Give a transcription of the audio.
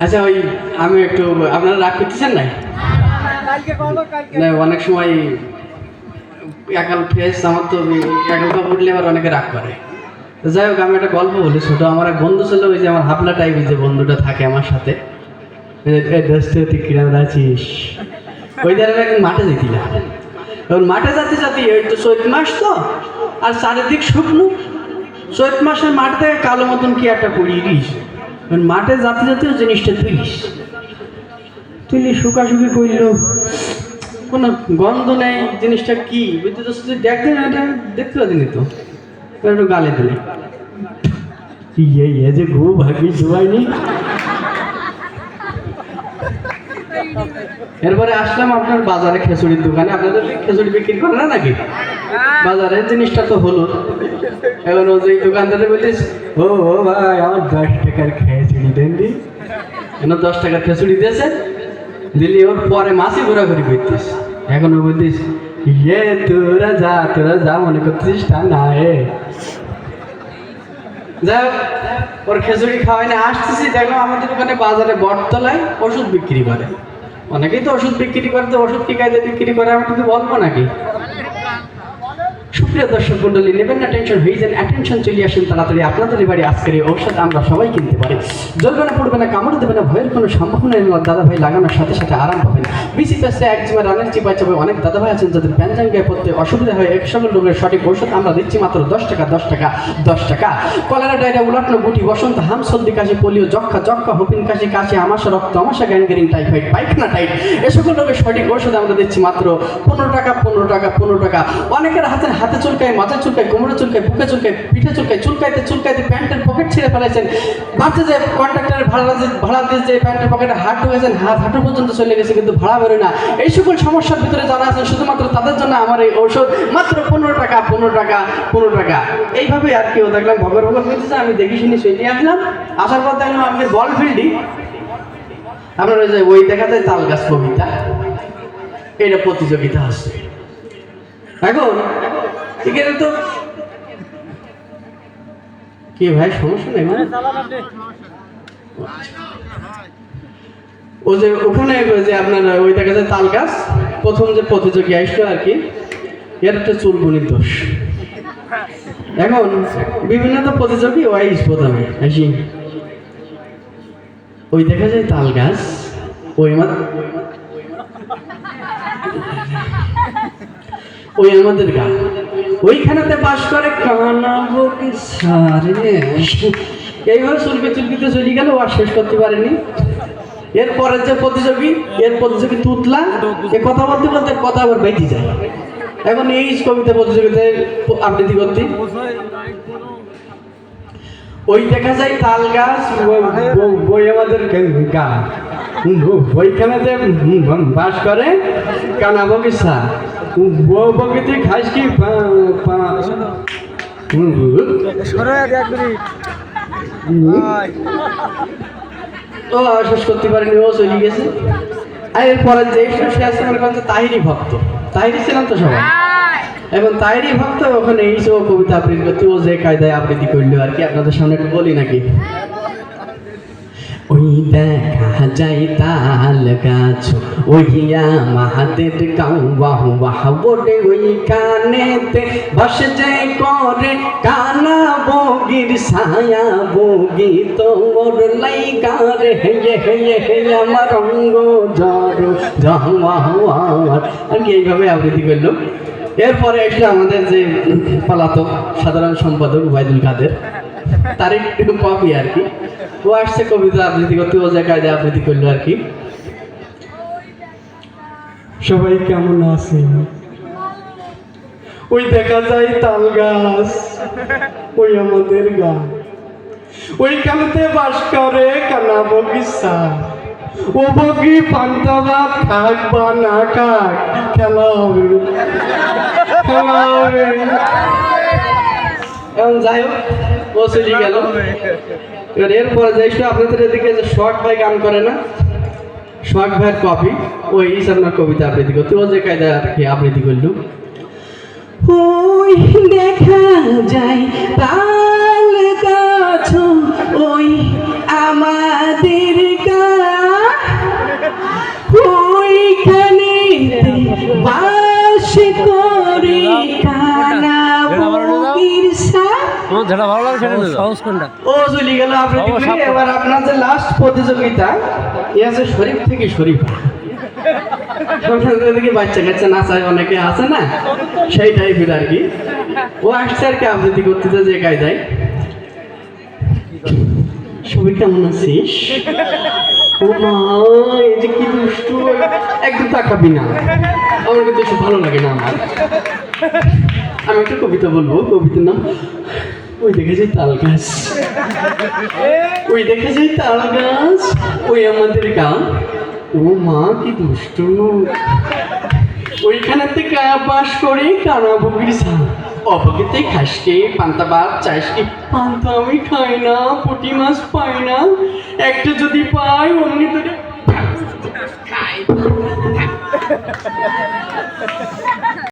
আচ্ছা ওই আমি একটু আপনারা রাগ করতেছেন না অনেক সময় একাল ফেস আমার তো একাল কাপ উঠলে আবার অনেকে রাগ করে। যাই হোক আমি একটা গল্প বলি ছোটো। আমার এক বন্ধু ছিল ওই যে আমার হাবলা টাইপের যে বন্ধুটা থাকে আমার সাথে। ওই যে, "এ দোস্ত তুই কিরাম আছিস? ওই দ্বারা একদিন মাঠে যেতিলাম। এখন মাঠে যাতে যাতে ওই তো চৈত মাস তো আর চারিদিক শুকনো। চৈত মাসের মাঠ কালো মতন কি একটা পড়িয়ে এখন মাঠে যাতে যাতেও জিনিসটা তুলিস তুলি শুকাশুকি করল কোনো গন্ধ নেই, জিনিসটা কি? বুঝতে তো শুধু দেখতে না, এটা দেখতে পাচ্ছি তো। একটু গালে দিলে। এই যে গো ভাগি এরপরে আসলাম আপনার বাজারে খেচুড়ির দোকানে। আপনাদের খেচুড়ি বিক্রি করে না নাকি? বাজারের জিনিসটা তো হলো। এখন ও যে দোকানদারে বলিস ও ও ভাই আমার দশ টাকার খেচুড়ি দেন দি। কেন দশ টাকার খেচুড়ি দিয়েছে? দিলি ওর পরে মাসি ঘোরাঘুরি করতিস এখন ও বলতিস ইয়ে তোরা যা তোরা যা মনে করছিস তা না এ। যাই হোক, ওর খেচুড়ি খাওয়াই না আসতেছি। দেখো আমাদের ওখানে বাজারে বটতলায় ওষুধ বিক্রি করে। অনেকেই তো ওষুধ বিক্রি করে তো ওষুধ কি কায়দা বিক্রি করে আমি কিন্তু বলব নাকি? সুপ্রিয় দর্শক মন্ডলী, নেবেন না টেনশন হয়ে যান অ্যাটেনশন চলে আসেন তাড়াতাড়ি। আপনাদের বাড়ি আজকের এই ঔষধ আমরা সবাই কিনতে পারি। জ্বলবে না পড়বে না, কামড় দেবে না, ভয়ের কোনো সম্ভাবনা নেই দাদা ভাই লাগানোর সাথে সাথে আরাম পাবেন। বিসি পেসে একজিমা রানের চিপা চাপে অনেক দাদা ভাই আছেন যাদের প্যানজাং গায়ে পড়তে অসুবিধা হয়। এক সকল রোগের সঠিক ঔষধ আমরা দিচ্ছি মাত্র দশ টাকা দশ টাকা দশ টাকা। কলেরা ডায়রিয়া উলাটন, গুটি, বসন্ত, হাম, সর্দি, কাশি, পোলিও যক্ষা যক্ষা হুপিন, কাশি কাশি আমাশা রক্ত আমাশা গ্যাংগ্রিন টাইফয়েড পায়খানা টাইপ এ রোগের সঠিক ঔষধ আমরা দিচ্ছি মাত্র পনেরো টাকা পনেরো টাকা পনেরো টাকা। অনেকের হাতে হাতে চুলকায় মাথা চুলকায়, কোমরে চুলকায়, বুকে চুলকায়, পিঠে চুলকায় চুলকাইতে চুলকাইতে প্যান্টের পকেট ছিঁড়ে ফেলেছেন। বাড়তে যে কন্ট্রাক্টরের ভাড়া ভাড়া দিয়ে যে প্যান্টের পকেটে হাত ঢুকেছেন, হাত হাঁটু পর্যন্ত চলে গেছে, কিন্তু ভাড়া বেরোয় না। এই সকল সমস্যার ভিতরে যারা আছেন, শুধুমাত্র তাদের জন্য আমার এই ঔষধ, মাত্র পনেরো টাকা পনেরো টাকা পনেরো টাকা। এইভাবে আর কেউ দেখলাম ভগর ভগর করতেছে আমি দেখি শুনি নিয়ে আসলাম। আসার পর দেখলাম আমাদের বল ফিল্ডই আপনার ওই যে ওই দেখা যায় তাল গাছ কবিতা, এটা প্রতিযোগিতা আছে এখন এখানে তো কি ভাই সমস্যা নেই মানে? ও যে ওখানে যে আপনার ওই দেখা যায় তাল গাছ প্রথম যে প্রতিযোগী আসলো আর কি এর একটা চুলবুনির দোষ। এখন বিভিন্ন তো প্রতিযোগী ওয়াইস প্রথমে আসি। ওই দেখা যায় তাল গাছ ওই আমার ওই আমাদের গান ওইখানেতে বাস করে কানা বকি সারে এইভাবে চুলকে চুলকিতে চলে গেল, ও আর শেষ করতে পারেনি। এরপরে যে প্রতিযোগী, এর প্রতিযোগী তুতলা, এ কথা বলতে বলতে কথা আবার বেঁধে যায়। এখন এই কবিতা প্রতিযোগিতায় আবৃত্তি করতে ওই দেখা যায় তাল গাছ বই আমাদের গা। ওইখানে যে বাস করে কানা বগিসা বউ বগিতে খাস কি? ও শেষ করতে পারেনি ও চলে গেছে। আর এরপরে যে সে আছে তাহিরি ভক্ত। তাহিরি ছিলাম তো সবাই। এখন তাহিরি ভক্ত ওখানে এই সব কবিতা আবৃত্তি করতে, ও যে কায়দায় আবৃত্তি করল আর কি, আপনাদের সামনে একটু বলি নাকি? ওই দেখা যাই তাল গাছ ওইয়া মাহাদের গাও, বাহ বাহ বটে ওই কানেতে বসে যে করে, কানা বগির ছায়া বগি তোর লাইগারে হেয়ে হেয়ে হেয়ে আমার রঙ্গ জর জমাওয়ার আর কি এইভাবে আবৃত্তি করল। এরপরে এসে আমাদের যে পলাতক সাধারণ সম্পাদক উবায়দুল কাদের, তার একটু কপি আর কি। ও আসছে কবিতা আবৃত্তি করতে, ও জায়গায় আবৃত্তি করল আর কি। সবাই কেমন আছে ওই দেখা যায় তাল গাছ, ওই আমাদের গান। ওইখানেতে বাস করে কানা বগিসা ও বগি পান্তা ভাত খাক বা না খাক, খেলা হবে। এখন যাই হোক ও চলে গেল। এবার এরপরে যাইছো আপনাদের এদিকে যে শখ ভাই গান করে না শখ ভাইয়ের কপি, ওই কবিতা আবৃত্তি করতে। ও যে কায়দা আর কি আবৃত্তি করল। ওই দেখা যায় গাছ ওই আমাদের যেটা ভালো লাগে সেটা। সহজ কোনটা? ও চলে গেল আপনি বাবা, ডিগ্রি, সাপ- এবার আপনার যে লাস্ট প্রতিযোগিতা এ আছে শরীফ থেকে শরীফ। আপনাদের বাচ্চা কাচ্চা নাচায় অনেকে আছে না? সেই টাইপের আর কি। ও আসছে আর কি আবৃত্তি করতে যে কায়দায়। সবাই কেমন আছিস? ও মা এই যে কি দুষ্টু। একদম তাকাবি না। আমার কিন্তু ভালো লাগে না আমার। আমি একটা কবিতা বলব কবিতার নাম ওই দেখে যাই তাল গাছ। ওই দেখে যাই তাল গাছ। ওই আমাদের গান। ও মা, কি দুষ্টু ওইখানে থেকে বাস করে কানা বগির ঝাল। অবগিতে খাসকে পান্তা ভাত চাইসকে পান্তা আমি খাই না, পুঁটি মাছ পাই না। একটা যদি পাই, অমনি ধরে খাই।